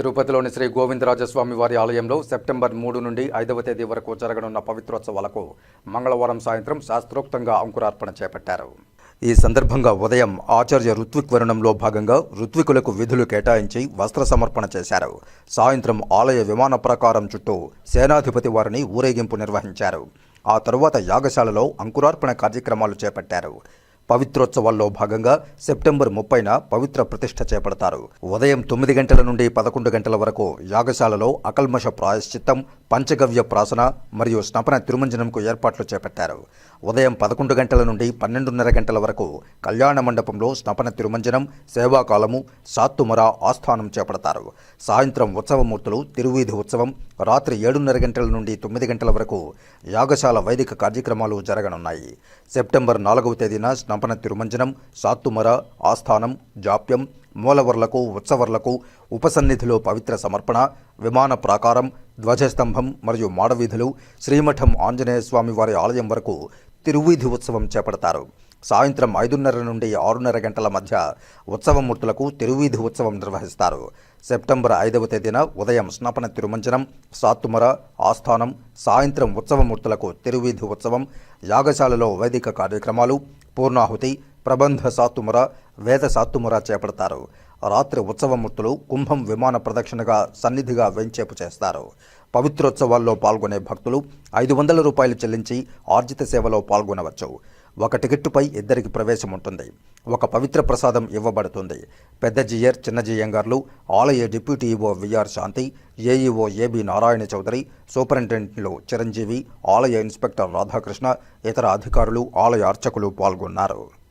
తిరుపతిలోని శ్రీ గోవిందరాజస్వామి వారి ఆలయంలో సెప్టెంబర్ మూడు నుండి ఐదవ తేదీ వరకు జరగనున్న పవిత్రోత్సవాలకు మంగళవారం సాయంత్రం శాస్త్రోక్తంగా అంకురార్పణ చేపట్టారు. ఈ సందర్భంగా ఉదయం ఆచార్య ఋత్విక్ వరుణంలో భాగంగా ఋత్వికులకు విధులు కేటాయించి వస్త్ర సమర్పణ చేశారు. సాయంత్రం ఆలయ విమాన ప్రాకారం చుట్టూ సేనాధిపతి వారిని ఊరేగింపు నిర్వహించారు. ఆ తరువాత యాగశాలలో అంకురార్పణ కార్యక్రమాలు చేపట్టారు. పవిత్రోత్సవాల్లో భాగంగా సెప్టెంబర్ ముప్పైన పవిత్ర ప్రతిష్ఠ చేపడతారు. ఉదయం తొమ్మిది గంటల నుండి పదకొండు గంటల వరకు యాగశాలలో అకల్మష ప్రాయశ్చిత్తం పంచగవ్య ప్రాసన మరియు స్నపన తిరుమంజనంకు ఏర్పాట్లు చేపట్టారు. ఉదయం పదకొండు గంటల నుండి పన్నెండున్నర గంటల వరకు కళ్యాణ మండపంలో స్నపన తిరుమంజనం సేవాకాలము సాత్తుమర ఆస్థానం చేపడతారు. సాయంత్రం ఉత్సవమూర్తులు తిరువీధి ఉత్సవం రాత్రి ఏడున్నర గంటల నుండి తొమ్మిది గంటల వరకు యాగశాల వైదిక కార్యక్రమాలు జరగనున్నాయి. సెప్టెంబర్ నాలుగవ తేదీన స్నపన తిరుమంజనం సాత్తుమర ఆస్థానం జాప్యం మూలవర్లకు ఉత్సవర్లకు ఉపసన్నిధిలో పవిత్ర సమర్పణ విమాన ప్రాకారం ధ్వజస్తంభం మరియు మాడవీధులు శ్రీమఠం ఆంజనేయ స్వామి వారి ఆలయం వరకు తిరువీధి ఉత్సవం చేపడతారు. సాయంత్రం ఐదున్నర నుండి ఆరున్నర గంటల మధ్య ఉత్సవమూర్తులకు తిరువీధి ఉత్సవం నిర్వహిస్తారు. సెప్టెంబర్ ఐదవ తేదీన ఉదయం స్నపన తిరుమంజనం సాత్తుమర ఆస్థానం సాయంత్రం ఉత్సవమూర్తులకు తిరువీధి ఉత్సవం యాగశాలలో వైదిక కార్యక్రమాలు పూర్ణాహుతి ప్రబంధ సాత్తుమర వేద సాత్తుమర చేపడతారు. రాత్రి ఉత్సవమూర్తులు కుంభం విమాన ప్రదక్షిణగా సన్నిధిగా వెంచేపు చేస్తారు. పవిత్రోత్సవాల్లో పాల్గొనే భక్తులు ఐదు వందల రూపాయలు చెల్లించి ఆర్జిత సేవలో పాల్గొనవచ్చు. ఒక టికెట్టుపై ఇద్దరికి ప్రవేశం ఉంటుంది ఒక పవిత్ర ప్రసాదం ఇవ్వబడుతుంది. పెద్ద జియర్ చిన్న జియంగార్లు ఆలయ deputy EO VR Shanti AEO AB Narayana Chowdary సూపరింటెండెంట్లు Chiranjeevi ఆలయ ఇన్స్పెక్టర్ రాధాకృష్ణ ఇతర అధికారులు ఆలయ అర్చకులు పాల్గొన్నారు.